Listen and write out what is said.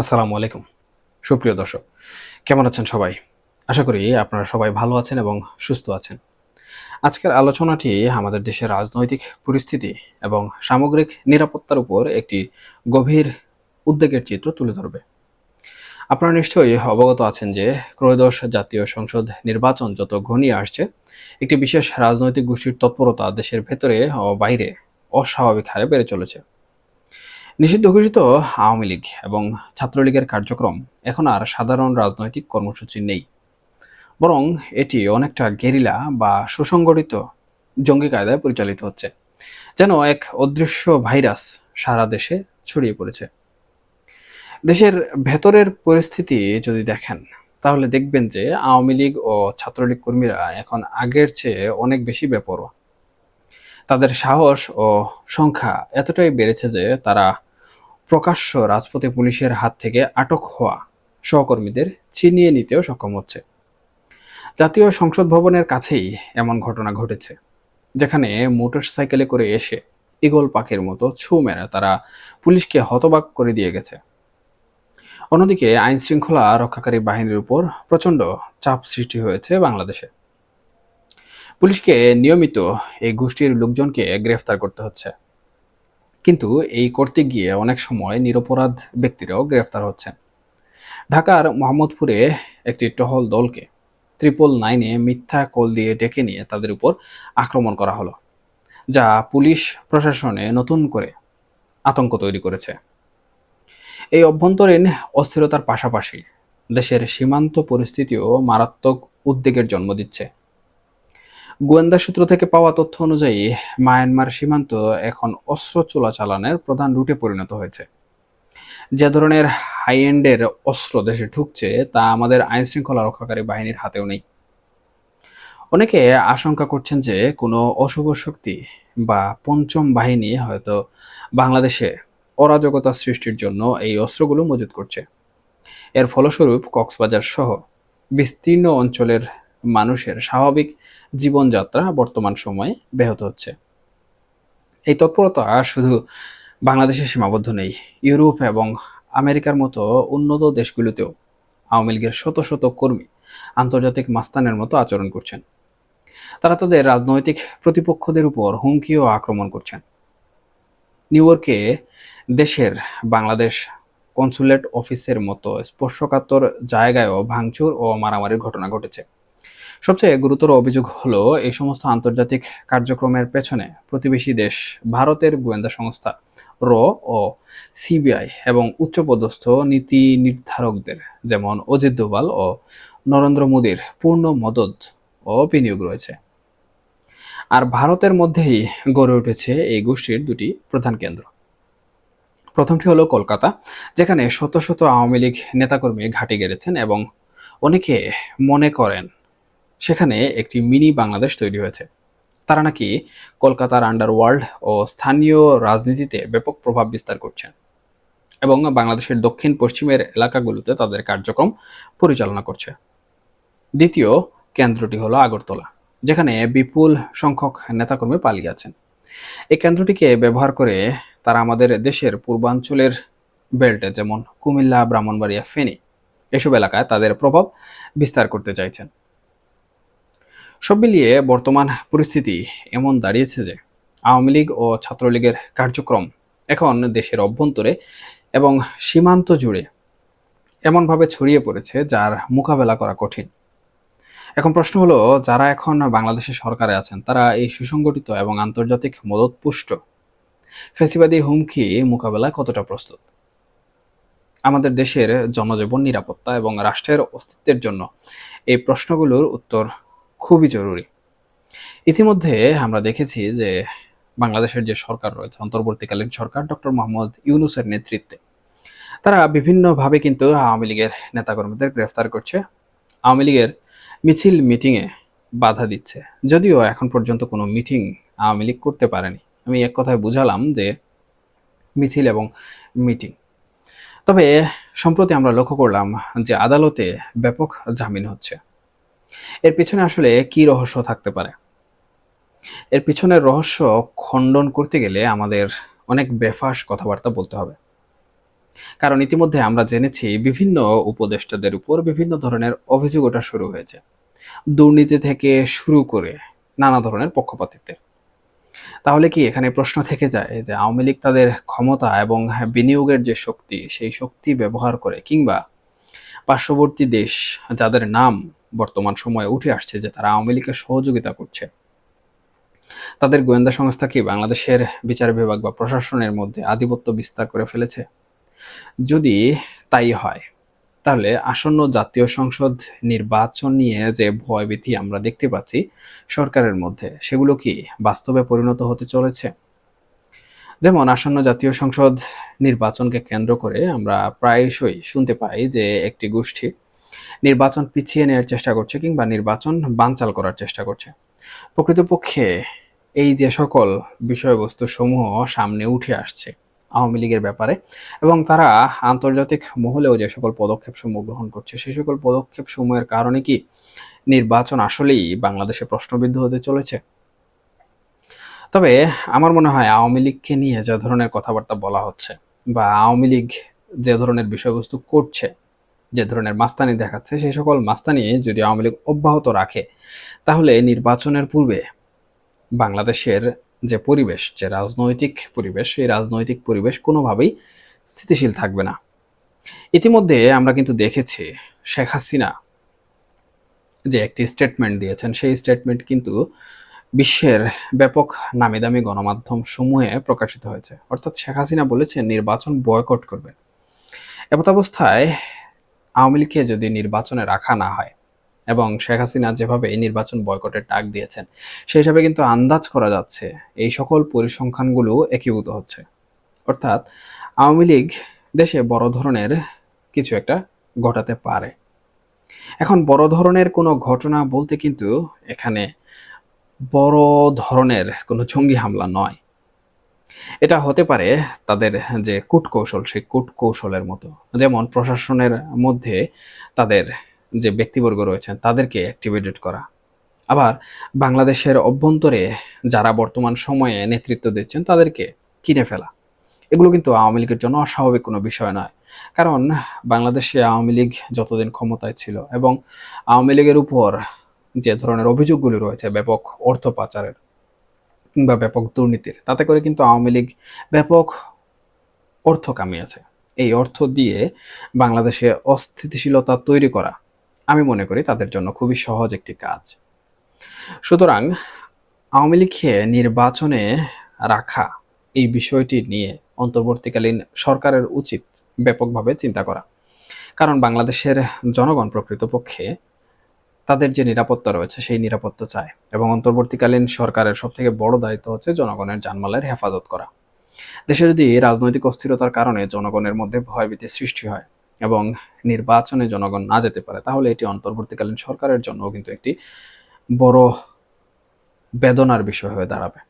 আসসালামু আলাইকুম। সুপ্রিয় দর্শক, কেমন আছেন সবাই? আশা করি আপনারা সবাই ভালো আছেন এবং সুস্থ আছেন। আজকের আলোচনাটি আমাদের দেশের রাজনৈতিক পরিস্থিতি এবং সামগ্রিক নিরাপত্তার উপর একটি গভীর উদ্বেগের চিত্র তুলে ধরবে। আপনারা নিশ্চয়ই অবগত আছেন যে ত্রয়োদশ জাতীয় সংসদ নির্বাচন যত ঘনিয়ে আসছে, একটি বিশেষ রাজনৈতিক গোষ্ঠীর তৎপরতা দেশের ভেতরে ও বাইরে অস্বাভাবিক হারে বেড়ে চলেছে। নিষিদ্ধ ঘোষিত আওয়ামী লীগ এবং ছাত্রলীগের কার্যক্রম এখন আর সাধারণ রাজনৈতিক কর্মসূচি নেই। বরং এটি অনেকটা গেরিলা বা সুসংগঠিত জঙ্গি কায়দায় পরিচালিত হচ্ছে, যেন এক অদৃশ্য ভাইরাস সারা দেশে ছড়িয়ে পড়েছে। দেশের ভেতরের পরিস্থিতি যদি দেখেন, তাহলে দেখবেন যে আওয়ামী লীগ ও ছাত্রলীগ কর্মীরা এখন আগের চেয়ে অনেক বেশি বেপরোয়া। তাদের সাহস ও সংখ্যা এতটাই বেড়েছে যে তারা প্রকাশ্য রাজপথে পুলিশের হাত থেকে আটক হওয়া সহকর্মীদের ছিনিয়ে নিতেও সক্ষম হচ্ছে। জাতীয় সংসদ ভবনের কাছেই এমন ঘটনা ঘটেছে, যেখানে মোটরসাইকেলে করে এসে ইগল পাখির মতো ছু মেরে তারা পুলিশকে হতবাক করে দিয়ে গেছে। অন্যদিকে আইন শৃঙ্খলা রক্ষাকারী বাহিনীর উপর প্রচণ্ড চাপ সৃষ্টি হয়েছে বাংলাদেশে। পুলিশকে নিয়মিত এই গোষ্ঠীর লোকজনকে গ্রেফতার করতে হচ্ছে। কিন্তু এই করতে গিয়ে অনেক সময় নিরপরাধ ব্যক্তিরাও গ্রেফতার হচ্ছেন। ঢাকার মোহাম্মদপুরে একটি টহল দলকে ত্রিপল নাইনে মিথ্যা কল দিয়ে ডেকে নিয়ে তাদের উপর আক্রমণ করা হলো, যা পুলিশ প্রশাসনে নতুন করে আতঙ্ক তৈরি করেছে। এই অভ্যন্তরীণ অস্থিরতার পাশাপাশি দেশের সীমান্ত পরিস্থিতিও মারাত্মক উদ্বেগের জন্ম দিচ্ছে। গোয়েন্দা সূত্র থেকে পাওয়া তথ্য অনুযায়ী, মায়ানমার সীমান্ত এখন অস্ত্র চোরাচালানের প্রধান রুটে পরিণত হয়েছে। যে ধরনের হাই এন্ডের অস্ত্র দেশে ঢুকছে, তা আমাদের আইন শৃঙ্খলা রক্ষাকারী বাহিনীর হাতেও নেই। অনেকে আশঙ্কা করছেন যে, কোনো অশুভ শক্তি বা পঞ্চম বাহিনী হয়তো বাংলাদেশে অরাজকতা সৃষ্টির জন্য এই অস্ত্রগুলো মজুত করছে। এর ফলস্বরূপ কক্সবাজার সহ বিস্তীর্ণ অঞ্চলের মানুষের স্বাভাবিক জীবনযাত্রা বর্তমান সময়ে ব্যাহত হচ্ছে। এই তৎপরতা শুধু বাংলাদেশে সীমাবদ্ধ নেই, ইউরোপ এবং আমেরিকার মতো উন্নত দেশগুলোতেও আওয়ামী লীগের শত শত কর্মী আন্তর্জাতিক মাস্তানের মতো আচরণ করছেন। তারা তাদের রাজনৈতিক প্রতিপক্ষদের উপর হুমকি ও আক্রমণ করছেন। নিউ ইয়র্কে দেশের বাংলাদেশ কনসুলেট অফিসের মতো স্পর্শকাতর জায়গায়ও ভাঙচুর ও মারামারির ঘটনা ঘটেছে। সবচেয়ে গুরুতর অভিযোগ হলো এই সমস্ত আন্তর্জাতিক কার্যক্রমের পেছনে প্রতিবেশী দেশ ভারতের গোয়েন্দা সংস্থা, র ও সিবিআই এবং উচ্চপদস্থ নীতি নির্ধারকদের যেমন অজিত দোভাল ও নরেন্দ্র মোদীর পূর্ণ মদত ও বিনিয়োগ রয়েছে। আর ভারতের মধ্যেই গড়ে উঠেছে এই গোষ্ঠীর দুটি প্রধান কেন্দ্র। প্রথমটি হলো কলকাতা, যেখানে শত শত আওয়ামী লীগ নেতাকর্মী ঘাঁটি গেড়েছেন এবং অনেকে মনে করেন সেখানে একটি মিনি বাংলাদেশ তৈরি হয়েছে। তারা নাকি কলকাতার আন্ডারওয়ার্ল্ড ও স্থানীয় রাজনীতিতে ব্যাপক প্রভাব বিস্তার করছেন এবং বাংলাদেশের দক্ষিণ পশ্চিমের এলাকাগুলোতে তাদের কার্যক্রম পরিচালনা করছে। দ্বিতীয় কেন্দ্রটি হলো আগরতলা, যেখানে বিপুল সংখ্যক নেতাকর্মী পালিয়ে আছেন। এই কেন্দ্রটিকে ব্যবহার করে তারা আমাদের দেশের পূর্বাঞ্চলের বেল্টে যেমন কুমিল্লা, ব্রাহ্মণবাড়িয়া, ফেনী, এসব এলাকায় তাদের প্রভাব বিস্তার করতে চাইছেন। সব মিলিয়ে বর্তমান পরিস্থিতি এমন দাঁড়িয়েছে যে আওয়ামী লীগ ও ছাত্রলীগের কার্যক্রম এখন দেশের অভ্যন্তরে এবং সীমান্ত জুড়ে এমনভাবে ছড়িয়ে পড়েছে যার মোকাবেলা করা কঠিন। এখন প্রশ্ন হলো, যারা এখন বাংলাদেশের সরকারে আছেন, তারা এই সুসংগঠিত এবং আন্তর্জাতিক মদতপুষ্ট ফেসিবাদী হুমকি মোকাবেলায় কতটা প্রস্তুত? আমাদের দেশের জনজীবন নিরাপত্তা এবং রাষ্ট্রের অস্তিত্বের জন্য এই প্রশ্নগুলোর উত্তর খুবই জরুরি। ইতিমধ্যে আমরা দেখেছি যে বাংলাদেশের যে সরকার রয়েছে, অন্তর্বর্তীকালীন সরকার ডক্টর মোহাম্মদ ইউনুসের নেতৃত্বে, তারা বিভিন্নভাবে কিন্তু আওয়ামী লীগের নেতাকর্মীদের গ্রেফতার করছে। আওয়ামী লীগের মিছিল মিটিংয়ে বাধা দিচ্ছে। যদিও এখন পর্যন্ত কোনো মিটিং আওয়ামী লীগ করতে পারেনি। আমি এক কথায় বুঝালাম যে মিছিল এবং মিটিং। তবে সম্প্রতি আমরা লক্ষ্য করলাম যে আদালতে ব্যাপক জামিন হচ্ছে। এর পিছনে আসলে কি রহস্য থাকতে পারে? এর পিছনের রহস্য খণ্ডন করতে গেলে আমাদের অনেক বেফাস কথাবার্তা বলতে হবে। কারণ ইতিমধ্যে আমরা জেনেছি বিভিন্ন উপদেষ্টাদের উপর বিভিন্ন ধরনের অভিযোগ ওঠা শুরু হয়েছে। দুর্নীতি থেকে শুরু করে নানা ধরনের পক্ষপাতিত্বের। তাহলে কি এখানে প্রশ্ন থেকে যায় যে আওয়ামী লীগ তাদের ক্ষমতা এবং বিনিয়োগের যে শক্তি, সেই শক্তি ব্যবহার করে কিংবা পার্শ্ববর্তী দেশ যাদের নাম বর্তমান সময়ে উঠে আসছে যে তারা আওয়ামী লীগের সহযোগিতা করছে। তাদের গোয়েন্দা সংস্থা কি বাংলাদেশের বিচার বিভাগ বা প্রশাসনের মধ্যে আধিপত্য বিস্তার করে ফেলেছে? যদি তাই হয়, তাহলে আসন্ন জাতীয় সংসদ নির্বাচন নিয়ে যে ভয়ভীতি আমরা দেখতে পাচ্ছি সরকারের মধ্যে, সেগুলো কি বাস্তবে পরিণত হতে চলেছে? যেমন আসন্ন জাতীয় সংসদ নির্বাচনকে কেন্দ্র করে আমরা প্রায়শই শুনতে পাই যে একটি গোষ্ঠী নির্বাচন পিছিয়ে নেওয়ার চেষ্টা করছে কিংবা নির্বাচন বানচাল করার চেষ্টা করছে। প্রকৃতপক্ষে এই যে সকল বিষয়বস্তু সমূহ সামনে উঠে আসছে আওয়ামী লীগের ব্যাপারে এবং তারা আন্তর্জাতিক মহলেও যে সকল পদক্ষেপ সমূহ গ্রহণ করছে সেই সকল পদক্ষেপ সমূহের কারণে কি নির্বাচন আসলেই বাংলাদেশে প্রশ্নবিদ্ধ হতে চলেছে? তবে আমার মনে হয় আওয়ামী লীগকে নিয়ে যে ধরনের কথাবার্তা বলা হচ্ছে বা আওয়ামী লীগ যে ধরনের বিষয়বস্তু করছে যে ধরনের মাস্তানি দেখাচ্ছে, সেই সকল মাস্তানি যদি আওয়ামী লীগ অব্যাহত রাখে, তাহলে নির্বাচনের পূর্বে বাংলাদেশের যে পরিবেশ, যে রাজনৈতিক পরিবেশ, সেই রাজনৈতিক পরিবেশ কোনোভাবেই স্থিতিশীল থাকবে না। ইতিমধ্যে আমরা কিন্তু দেখেছি শেখ হাসিনা যে একটি স্টেটমেন্ট দিয়েছেন, সেই স্টেটমেন্ট কিন্তু বিশ্বের ব্যাপক নামি দামি গণমাধ্যম সমূহে প্রকাশিত হয়েছে। অর্থাৎ শেখ হাসিনা বলেছেন, নির্বাচন বয়কট করবেন। এমত অবস্থায় আওয়ামী লীগকে যদি নির্বাচনে রাখা না হয় এবং শেখ হাসিনা যেভাবে এই নির্বাচন বয়কটের ডাক দিয়েছেন, সেই হিসাবে কিন্তু আন্দাজ করা যাচ্ছে এই সকল পরিসংখ্যানগুলো একীভূত হচ্ছে। অর্থাৎ আওয়ামী লীগ দেশে বড় ধরনের কিছু একটা ঘটাতে পারে। এখন বড় ধরনের কোনো ঘটনা বলতে কিন্তু এখানে বড় ধরনের কোনো জঙ্গি হামলা নয়। এটা হতে পারে তাদের যে কূটকৌশল, সেই কূটকৌশলের মতো। যেমন প্রশাসনের মধ্যে তাদের যে ব্যক্তিবর্গ রয়েছেন, তাদেরকে অ্যাক্টিভেটেড করা। আবার বাংলাদেশের অভ্যন্তরে যারা বর্তমান সময়ে নেতৃত্ব দিচ্ছেন, তাদেরকে কিনে ফেলা। এগুলো কিন্তু আওয়ামী লীগের জন্য অস্বাভাবিক কোনো বিষয় নয়। কারণ বাংলাদেশে আওয়ামী লীগ যতদিন ক্ষমতায় ছিল এবং আওয়ামী লীগের উপর যে ধরনের অভিযোগগুলি রয়েছে, ব্যাপক অর্থ পাচারের কিংবা ব্যাপক দুর্নীতির। তাতে করে কিন্তু আওয়ামী লীগ ব্যাপক অর্থ কামিয়েছে। এই অর্থ দিয়ে বাংলাদেশে অস্থিতিশীলতা তৈরি করা আমি মনে করি তাদের জন্য খুবই সহজ একটি কাজ। সুতরাং আওয়ামী লীগকে নির্বাচনে রাখা এই বিষয়টি নিয়ে অন্তর্বর্তীকালীন সরকারের উচিত ব্যাপকভাবে চিন্তা করা। কারণ বাংলাদেশের জনগণ প্রকৃতপক্ষে তাদের যে নিরাপত্তা রয়েছে, সেই নিরাপত্তা চায়। এবং অন্তর্বর্তীকালীন সরকারের সবথেকে বড় দায়িত্ব হচ্ছে জনগণের জানমালের হেফাজত করা। দেশে যদি রাজনৈতিক অস্থিরতার কারণে জনগণের মধ্যে ভয়ভীতি সৃষ্টি হয় এবং নির্বাচনে জনগণ না যেতে পারে, তাহলে এটি অন্তর্বর্তীকালীন সরকারের জন্য কিন্তু একটি বড় বেদনার বিষয় হয়ে দাঁড়াবে।